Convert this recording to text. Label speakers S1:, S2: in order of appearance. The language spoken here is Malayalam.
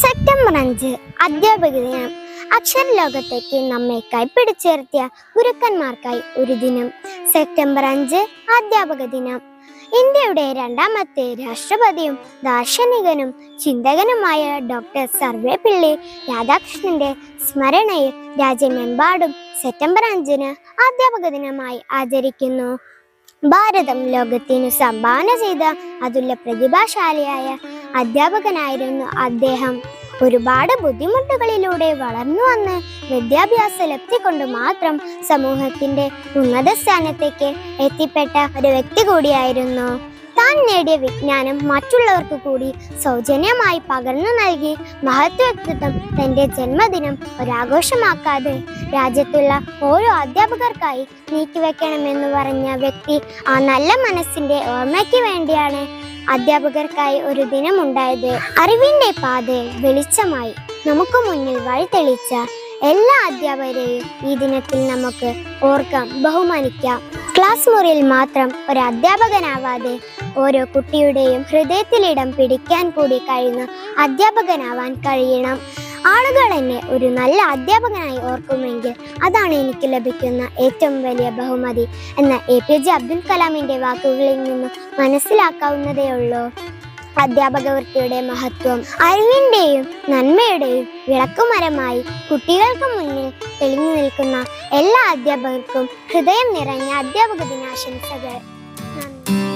S1: സെപ്റ്റംബർ അഞ്ച് അധ്യാപക ദിനം അക്ഷര ലോകത്തേക്ക് നമ്മെ കൈപ്പിടിച്ചേർത്തിയ ഗുരുക്കന്മാർക്കായി ഒരു ദിനം. സെപ്റ്റംബർ അഞ്ച് അധ്യാപക ദിനം ഇന്ത്യയുടെ രണ്ടാമത്തെ രാഷ്ട്രപതിയും ദാർശനികനും ചിന്തകനുമായ ഡോക്ടർ സർവേപ്പിള്ളി രാധാകൃഷ്ണന്റെ സ്മരണയിൽ രാജ്യമെമ്പാടും സെപ്റ്റംബർ അഞ്ചിന് അധ്യാപക ദിനമായി ആചരിക്കുന്നു. ഭാരതം ലോകത്തിനു സംഭാവന ചെയ്ത അതുല്യ പ്രതിഭാശാലിയായ അധ്യാപകനായിരുന്നു അദ്ദേഹം. ഒരുപാട് ബുദ്ധിമുട്ടുകളിലൂടെ വളർന്നു വന്ന് വിദ്യാഭ്യാസ ലബ്ധി കൊണ്ട് മാത്രം സമൂഹത്തിന്റെ ഉന്നത സ്ഥാനത്തേക്ക് എത്തിപ്പെട്ട ഒരു വ്യക്തി കൂടിയായിരുന്നു. താൻ നേടിയ വിജ്ഞാനം മറ്റുള്ളവർക്ക് കൂടി സൗജന്യമായി പകർന്നു നൽകി മഹത്വ വ്യക്തിത്വം തന്റെ ജന്മദിനം ഒരാഘോഷമാക്കാതെ രാജ്യത്തുള്ള ഓരോ അധ്യാപകർക്കായി നീക്കിവെക്കണമെന്ന് പറഞ്ഞ വ്യക്തി ആ നല്ല മനസ്സിന്റെ ഓർമ്മയ്ക്ക് വേണ്ടിയാണ് അധ്യാപകർക്കായി ഒരു ദിനമുണ്ടായത് അറിവിന്റെ പാതയിൽ വെളിച്ചമായി. നമുക്ക് മുന്നിൽ വഴി തെളിച്ച എല്ലാ അധ്യാപകരെയും ഈ ദിനത്തിൽ നമുക്ക് ഓർക്കാം ബഹുമാനിക്കാം. ക്ലാസ് മുറിയിൽ മാത്രം ഒരു അധ്യാപകനാവാതെ ഓരോ കുട്ടിയുടെയും ഹൃദയത്തിലിടം പിടിക്കാൻ കൂടി കഴിയുന്ന അധ്യാപകനാവാൻ കഴിയണം. ആളുകൾ എന്നെ ഒരു നല്ല അധ്യാപകനായി ഓർക്കുമെങ്കിൽ അതാണ് എനിക്ക് ലഭിക്കുന്ന ഏറ്റവും വലിയ ബഹുമതി എന്ന എ പി ജെ അബ്ദുൽ കലാമിന്റെ വാക്കുകളിൽ നിന്നും മനസ്സിലാക്കാവുന്നതേ ഉള്ളൂ. അധ്യാപക വൃത്തിയുടെ മഹത്വം അറിവിന്റെയും നന്മയുടെയും വിളക്കുമരമായി കുട്ടികൾക്ക് മുന്നിൽ തെളിഞ്ഞു നിൽക്കുന്ന എല്ലാ അധ്യാപകർക്കും ഹൃദയം നിറഞ്ഞ അധ്യാപക ദിനാശംസകൾ. നന്ദി.